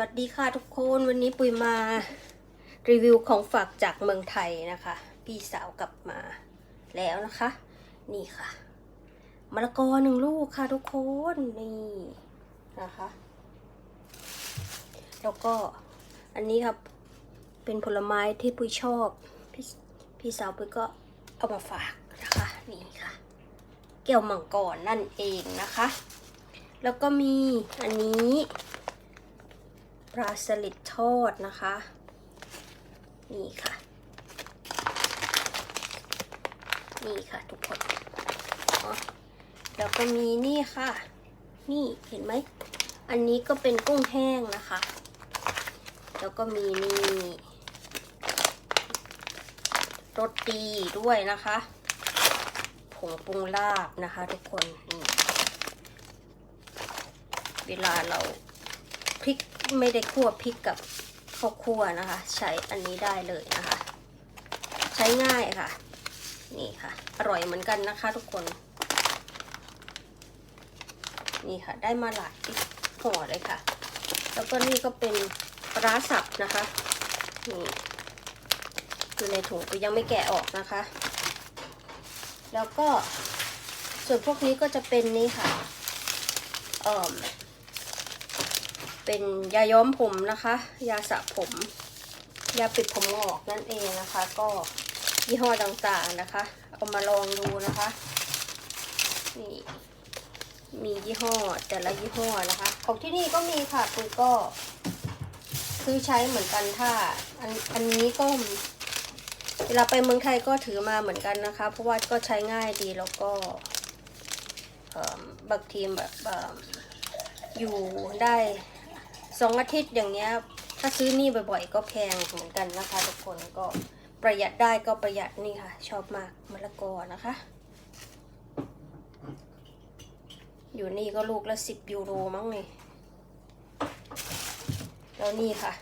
วัสดีค่ะทุกคนวันนี้ปุยมารีวิวของฝากจากเมืองไทยนะคะ พี่สาวกลับมาแล้วนะคะ นี่ค่ะมะละกอหนึ่งลูกค่ะทุกคนนี่นะคะ แล้วก็อันนี้ครับเป็นผลไม้ที่ปุยชอบพี่พี่สาวปุยก็เอามาฝากนะคะนี่ค่ะแก้วมังกรนั่นเองนะคะ แล้วก็มีอันนี้ ปลาสลิดทอดนะคะ นี่ค่ะ นี่ค่ะทุกคนเนาะแล้วก็มีนี่ค่ะ นี่เห็นไหม อันนี้ก็เป็นกุ้งแห้งนะคะ แล้วก็มีนี่รสดีด้วยนะคะผงปรุงลาบนะคะทุกคน เวลาเราพริก ไม่ได้คั่วพริกกับข้าวคั่วนะคะ ใช้อันนี้ได้เลยนะคะ ใช้ง่ายค่ะ นี่ค่ะ อร่อยเหมือนกันนะคะทุกคน นี่ค่ะ ได้มาหลายห่อเลยค่ะ แล้วก็นี่ก็เป็นปลาสับนะคะนี่อยู่ในถุงก็ยังไม่แกะออกนะคะ แล้วก็ส่วนพวกนี้ก็จะเป็นนี่ค่ะเอ่อ เป็นยาย้อมผมนะคะ ยาสระผม ยาปิดผมงอกนั่นเองนะคะ ก็ยี่ห้อต่างๆนะคะ เอามาลองดูนะคะ นี่มียี่ห้อแต่ละยี่ห้อนะคะ ของที่นี่ก็มีค่ะคุณก็ซื้อใช้เหมือนกันถ้าอันอันนี้ก็เวลาไปเมืองไทยก็ถือมาเหมือนกันนะคะ เพราะว่าก็ใช้ง่ายดีแล้วก็บางทีแบบอยู่ได้ สองอาทิตย์อย่างเงี้ยถ้าซื้อนี่บ่อยๆ ก็แพงเหมือนกันนะคะทุกคนก็ประหยัดได้ก็ประหยัดนี่ค่ะ ชอบมากมะละกอนะคะ อยู่นี่ก็ลูกละสิบยูโรมั้งนี่แล้วนี่ค่ะ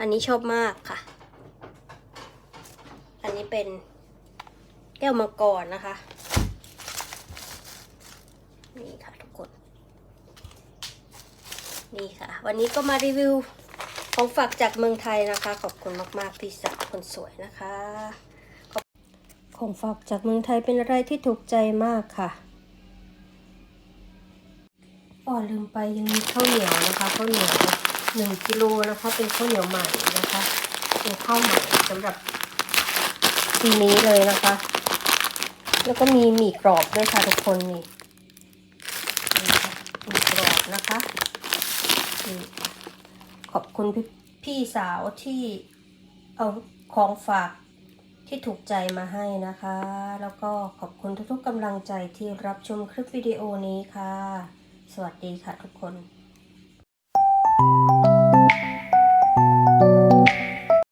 อันนี้ชอบมากค่ะ อันนี้เป็นแก้วมังกรนะคะ นี่ค่ะ นี่ค่ะ วันนี้ก็มารีวิวของฝากจากเมืองไทยนะคะ ขอบคุณมากๆพี่สาวคนสวยนะคะ ของฝากจากเมืองไทยเป็นอะไรที่ถูกใจมากค่ะอ๋อลืมไปยังมีข้าวเหนียวนะคะข้าวเหนียวหนึ่งกิโลนะคะ เป็นข้าวเหนียวใหม่นะคะเป็นข้าวใหม่สำหรับปีนี้เลยนะคะ แล้วก็มีหมี่กรอบด้วยค่ะทุกคนนี่นี่ค่ะหมีกรอบนะคะ นี่ขอบคุณพี่พี่สาวที่เอาของฝากที่ถูกใจมาให้นะคะ แล้วก็ขอบคุณทุกๆกำลังใจที่รับชมคลิปวิดีโอนี้ค่ะ สวัสดีค่ะทุกคน